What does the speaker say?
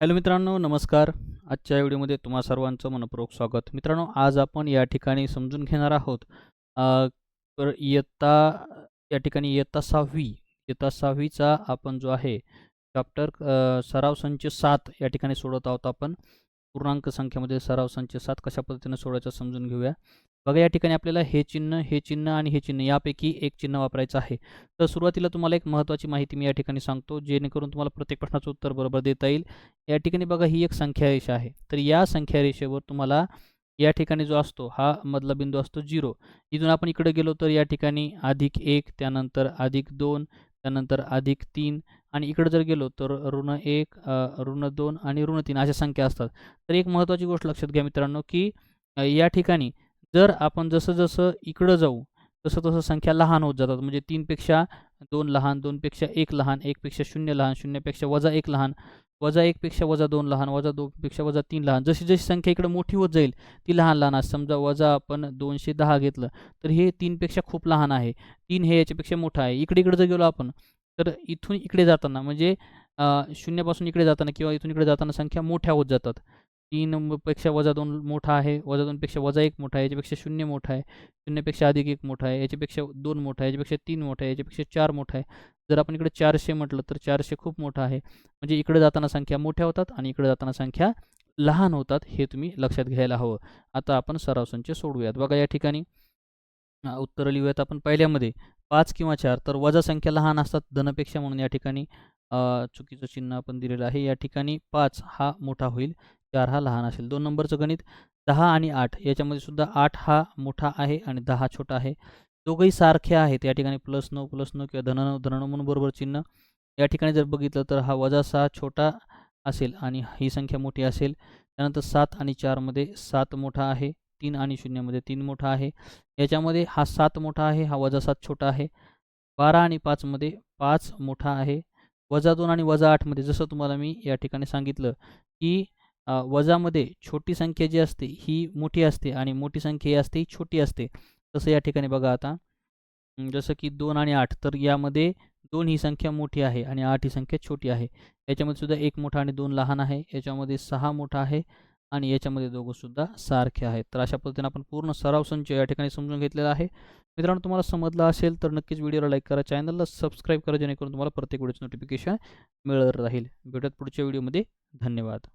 Hello मित्रांनो नमस्कार. आजच्या व्हिडिओमध्ये तुम्हा सर्वांचं मनपूर्वक स्वागत. मित्रांनो आज आपण या ठिकाणी समजून घेणार आहोत इयत्ता या ठिकाणी इयत्ता सहावी इयत्ता सहावीचा आपण जो आहे चॅप्टर सराव संच सात या ठिकाणी सोडत आहोत आपण. पूर्णांक संख्येमध्ये सराव संच सात कशा पद्धतीने सोडायचं समजून घेऊया. बघा या ठिकाणी आपल्याला हे चिन्ह हे चिन्ह आणि हे चिन्ह यापैकी एक चिन्ह वापरायचं आहे. तर सुरुवातीला तुम्हाला एक महत्त्वाची माहिती मी या ठिकाणी सांगतो जेणेकरून तुम्हाला प्रत्येक प्रश्नाचं उत्तर बरोबर देता येईल. या ठिकाणी बघा ही एक संख्या रेषा आहे. तर या संख्या रेषेवर तुम्हाला या ठिकाणी जो असतो हा मधला बिंदू असतो झिरो. इथून आपण इकडे गेलो तर या ठिकाणी अधिक एक त्यानंतर अधिक दोन त्यानंतर अधिक तीन आणि इकडे जर गेलो तर ऋण एक ऋण दोन आणि ऋण तीन अशा संख्या असतात. तर एक महत्त्वाची गोष्ट लक्षात घ्या मित्रांनो की या ठिकाणी जर आपण जसं जसं इकडं जाऊ तसं तसं संख्या लहान होत जातात. म्हणजे तीनपेक्षा दोन लहान दोनपेक्षा एक लहान एकपेक्षा शून्य लहान शून्यपेक्षा वजा एक लहान वजा एकपेक्षा वजा दोन लहान वजा दोनपेक्षा वजा तीन लहान. जशी जशी संख्या इकडे मोठी होत जाईल ती लहान लहान असते. समजा वजा आपण दोनशे दहा घेतलं तर हे तीनपेक्षा खूप लहान आहे. तीन हे याच्यापेक्षा मोठं आहे. इकडे इकडे जर गेलो आपण तर इथून इकडे जाताना म्हणजे शून्यापासून इकडे जाताना किंवा इथून इकडे जाताना संख्या मोठ्या होत जातात. तीन पेक्षा वजा दोन मोठा आहे वजा दोनपेक्षा वजा एक मोठा आहे याच्यापेक्षा शून्य मोठा आहे शून्यपेक्षा अधिक एक मोठा आहे याच्यापेक्षा दोन मोठा आहे याच्यापेक्षा तीन मोठा आहे याच्यापेक्षा चार मोठा आहे. जर आपण इकडे चारशे म्हटलं तर चारशे खूप मोठा आहे. म्हणजे इकडे जाताना संख्या मोठ्या होतात आणि इकडे जाताना संख्या लहान होतात हे तुम्ही लक्षात घ्यायला हवं. आता आपण सराव संच सोडूयात. बघा या ठिकाणी. उत्तरं लिहूयात आपण पहिल्यामध्ये. पाच किंवा चार तर वजा संख्या लहान असतात धनपेक्षा म्हणून या ठिकाणी चुकीचं चिन्ह आपण दिलेलं आहे. या ठिकाणी पाच हा मोठा होईल. चार हा लहान असेल. दोन नंबरचं गणित दहा आणि आठ. याच्यामध्ये सुद्धा आठ हा मोठा आहे आणि दहा छोटा आहे. दोघंही सारखे आहेत. या ठिकाणी प्लस नऊ प्लस नऊ किंवा धन नऊ धन म्हणून बरोबर चिन्ह. या ठिकाणी जर बघितलं तर हा वजा सहा छोटा असेल आणि ही संख्या मोठी असेल. त्यानंतर सात आणि चारमध्ये सात मोठा आहे. तीन आणि शून्यमध्ये तीन मोठा आहे. याच्यामध्ये हा सात मोठा आहे हा वजा सात छोटा आहे. बारा आणि पाचमध्ये पाच मोठा आहे. वजा दोन आणि वजा आठमध्ये जसं तुम्हाला मी या ठिकाणी सांगितलं की वजामध्ये छोटी संख्या जी असते ही मोठी असते आणि मोठी संख्या ही असते ही छोटी असते. तसं या ठिकाणी बघा आता. जसं की दोन आणि आठ तर यामध्ये दोन ही संख्या मोठी आहे आणि आठ ही संख्या छोटी आहे. याच्यामध्ये सुद्धा एक मोठा आणि दोन लहान आहे. याच्यामध्ये सहा मोठा आहे आणि याच्यामध्ये दोघं सुद्धा सारखे आहेत. तर अशा पद्धतीने आपण पूर्ण सराव संच या ठिकाणी समजून घेतलेला आहे. मित्रांनो तुम्हाला समजला असेल तर नक्कीच व्हिडिओला लाईक करा चॅनलला सबस्क्राईब करा जेणेकरून तुम्हाला प्रत्येक व्हिडिओचं नोटिफिकेशन मिळत राहील. भेटत पुढच्या व्हिडिओमध्ये. धन्यवाद.